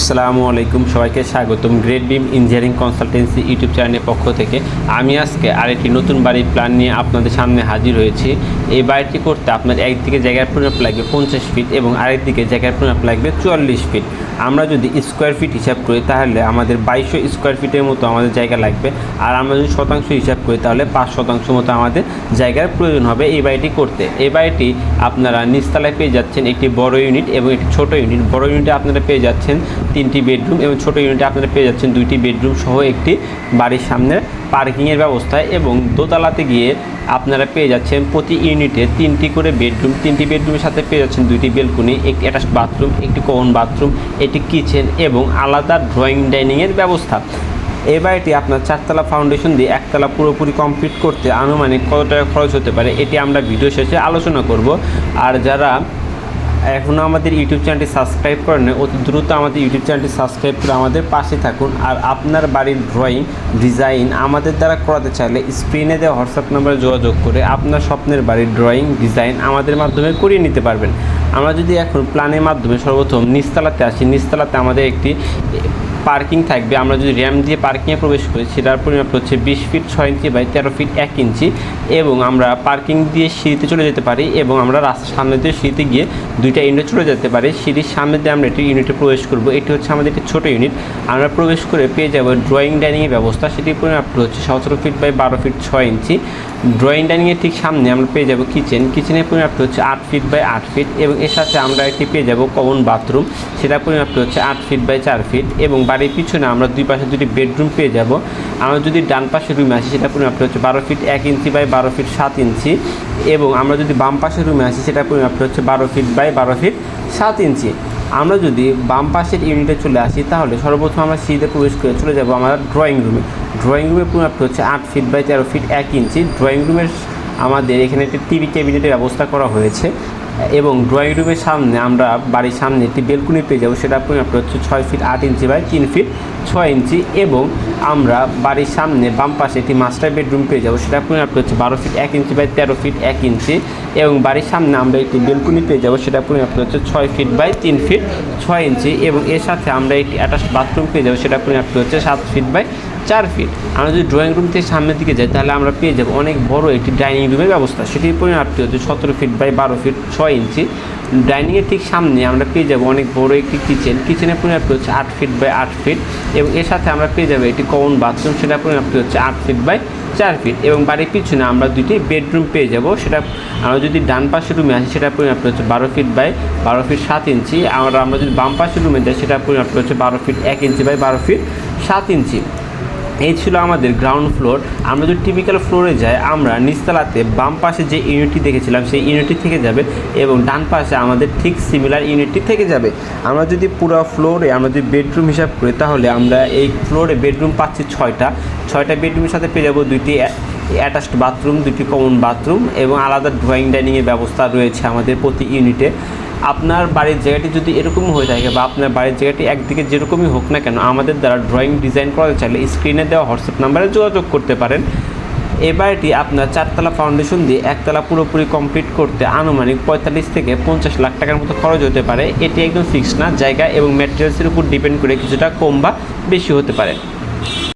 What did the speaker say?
আসসালামু আলাইকুম। সবাইকে স্বাগতম great beam engineering consultancy YouTube চ্যানেলের পক্ষ থেকে। আমি আজকে আরেকটি নতুন বাড়ির প্ল্যান নিয়ে আপনাদের সামনে হাজির হয়েছি। এই বাড়িটি করতে আপনার একদিকে জায়গার পরিমাপ লাগবে পঞ্চাশ ফিট এবং আরেকদিকে জায়গার পরিমাপ লাগবে চুয়াল্লিশ ফিট আমরা যদি স্কোয়ার ফিট হিসাব করি, তাহলে আমাদের বাইশশো স্কোয়ার ফিটের মতো আমাদের জায়গা লাগবে। আর আমরা যদি শতাংশ হিসাব করি, তাহলে পাঁচ শতাংশ মতো আমাদের জায়গার প্রয়োজন হবে এই বাড়িটি করতে। এই বাড়িটি আপনারা নিচতলায় পেয়ে যাচ্ছেন একটি বড় ইউনিট এবং একটি ছোট ইউনিট বড় ইউনিটে আপনারা পেয়ে যাচ্ছেন তিনটি বেডরুম এবং ছোট ইউনিটে আপনারা পেয়ে যাচ্ছেন দুইটি বেডরুম সহ একটি বাড়ির সামনে পার্কিংয়ের ব্যবস্থা এবং দোতলাতে গিয়ে আপনারা পেয়ে যাচ্ছেন প্রতি ইউনিটে তিনটি করে বেডরুম, তিনটি বেডরুমের সাথে পেয়ে যাচ্ছেন দুইটি বেলকুনি একটি অ্যাটাচ বাথরুম একটি কমন বাথরুম একটি কিচেন এবং আলাদা ড্রয়িং ডাইনিংয়ের ব্যবস্থা। এই বাড়িটি আপনার চারতলা ফাউন্ডেশন দিয়ে একতলা পুরোপুরি কমপ্লিট করতে আনুমানিক কত টাকা খরচ হতে পারে, এটি আমরা ভিডিও শেষে আলোচনা করব। আর যারা এখনও আমাদের ইউটিউব চ্যানেলটি সাবস্ক্রাইব করেন অতি দ্রুত আমাদের ইউটিউব চ্যানেলটি সাবস্ক্রাইব করে আমাদের পাশে থাকুন। আর আপনার বাড়ির ড্রয়িং ডিজাইন আমাদের দ্বারা করাতে চাইলে স্ক্রিনে দেওয়া হোয়াটসঅ্যাপ নাম্বারে যোগাযোগ করে আপনার স্বপ্নের বাড়ির ড্রয়িং ডিজাইন আমাদের মাধ্যমে করিয়ে নিতে পারবেন। আমরা যদি এখন প্ল্যানের মাধ্যমে সর্বপ্রথম নিচতলাতে আসি, নিচতলাতে আমাদের একটি পার্কিং থাকবে। আমরা যদি র্যাম দিয়ে পার্কিংয়ে প্রবেশ করি, সেটার পরিমাপ হচ্ছে বিশ ফিট ছয় ইঞ্চি বাই তেরো ফিট এক ইঞ্চি এবং আমরা পার্কিং দিয়ে সিঁড়িতে চলে যেতে পারি এবং আমরা রাস্তার সামনে দিয়ে সিঁড়িতে গিয়ে দুইটা ইউনিট চলে যেতে পারি। সিঁড়ির সামনে দিয়ে আমরা একটি ইউনিটে প্রবেশ করব। এটি হচ্ছে আমাদের একটি ছোটো ইউনিট। আমরা প্রবেশ করে পেয়ে যাব ড্রয়িং ডাইনিংয়ের ব্যবস্থা। সেটির পরিমাপটা হচ্ছে সতেরো ফিট বাই বারো ফিট ছয় ইঞ্চি। ড্রয়িং ডাইনিংয়ের ঠিক সামনে আমরা পেয়ে যাব কিচেন। কিচেনের পরিমাপটা হচ্ছে আট ফিট বাই আট ফিট এবং এর সাথে আমরা একটি পেয়ে যাব কমন বাথরুম সেটার পরিমাপটা হচ্ছে আট ফিট বাই চার ফিট এবং বাড়ির পিছনে আমরা দুই পাশে দুটি বেডরুম পেয়ে যাব। আমরা যদি ডান পাশে রুমে আসি, সেটা পরিমাপটা হচ্ছে বারো ফিট এক ইঞ্চি বাই বারো ফিট সাত ইঞ্চি এবং আমরা যদি বাম পাশে রুমে আসি, সেটা পরিমাপটা হচ্ছে বারো ফিট বাই বারো ফিট সাত ইঞ্চি আমরা যদি বাম পাশের ইউনিটে চলে আসি, তাহলে সর্বপ্রথম আমরা সিঁড়িতে প্রবেশ করে চলে যাব আমরা ড্রয়িং রুমে ড্রয়িং রুমের পরিমাপটা হচ্ছে আট ফিট বাই তেরো ফিট এক ইঞ্চি ড্রয়িং রুমের আমাদের এখানে একটি টিভি ক্যাবিনেটের ব্যবস্থা করা হয়েছে। এবং ড্রয়িং রুমের সামনে আমরা বাড়ির সামনে একটি বেলকুনি পেয়ে যাব। সেটা পরিমাপটা হচ্ছে ছয় ফিট আট ইঞ্চি বাই তিন ফিট ছয় ইঞ্চি এবং আমরা বাড়ির সামনে বাম পাশে একটি মাস্টার বেডরুম পেয়ে যাব। সেটা পরিমাপটা হচ্ছে বারো ফিট এক ইঞ্চি বাই তেরো ফিট এক ইঞ্চি এবং বাড়ির সামনে আমরা একটি বেলকুনি পেয়ে যাব। সেটা পরিমাপটা হচ্ছে ছয় ফিট বাই তিন ফিট ছয় ইঞ্চি এবং এর সাথে আমরা একটি অ্যাটাচ বাথরুম পেয়ে যাব। সেটা পরিমাপটা হচ্ছে সাত ফিট বাই চার ফিট আমরা যদি ড্রয়িং রুম থেকে সামনের দিকে যাই, তাহলে আমরা পেয়ে যাব অনেক বড় একটি ডাইনিং রুমের ব্যবস্থা। সেটির পরিমাপটি হচ্ছে সতেরো ফিট বাই বারো ফিট ছয় ইঞ্চি। ডাইনিংয়ের ঠিক সামনে আমরা পেয়ে যাব অনেক বড় একটি কিচেন কিচেনের পরিমাপটি হচ্ছে আট ফিট বাই আট ফিট এবং এর সাথে আমরা পেয়ে যাব একটি কমন বাথরুম সেটার পরিমাপটি হচ্ছে আট ফিট বাই চার ফিট এবং বাড়ির পিছনে আমরা দুটি বেডরুম পেয়ে যাব। সেটা আমরা যদি ডান পাশের রুমে আসি, সেটার পরিমাপটা হচ্ছে বারো ফিট বাই বারো ফিট সাত ইঞ্চি। আর আমরা যদি বাম পাশের রুমে যাই, সেটার পরিমাপটা হচ্ছে বারো ফিট এক ইঞ্চি বাই বারো ফিট সাত ইঞ্চি। এই ছিল আমাদের গ্রাউন্ড ফ্লোর আমরা যদি টিপিক্যাল ফ্লোরে যাই, আমরা নিচতলাতে বাম পাশে যে ইউনিটটি দেখেছিলাম, সেই ইউনিটটি থেকে যাবে এবং ডান পাশে আমাদের ঠিক সিমিলার ইউনিটটি থেকে যাবে। আমরা যদি পুরো ফ্লোরে আমরা যদি বেডরুম হিসাব করি, তাহলে আমরা এই ফ্লোরে বেডরুম পাচ্ছি ছয়টা। ছয়টা বেডরুমের সাথে পেয়ে যাব দুইটি অ্যাটাচড বাথরুম, দুটি কমন বাথরুম এবং আলাদা ড্রয়িং ডাইনিংয়ের ব্যবস্থা রয়েছে আমাদের প্রতি ইউনিটে। আপনার বাড়ির জায়গাটি যদি এরকম হয়ে থাকে বা আপনার বাড়ির জায়গাটি একদিকে যেরকমই হোক না কেন, আমাদের দ্বারা ড্রয়িং ডিজাইন করাতে চাইলে স্ক্রিনে দেওয়া হোয়াটসঅ্যাপ নাম্বারে যোগাযোগ করতে পারেন। এই বাড়িটি আপনার চারতলা ফাউন্ডেশন দিয়ে একতলা পুরোপুরি কমপ্লিট করতে আনুমানিক পঁয়তাল্লিশ থেকে পঞ্চাশ লাখ টাকার মতো খরচ হতে পারে। এটি একদম ফিক্সড না, জায়গা এবং ম্যাটেরিয়ালসের উপর ডিপেন্ড করে কিছুটা কম বা বেশি হতে পারে।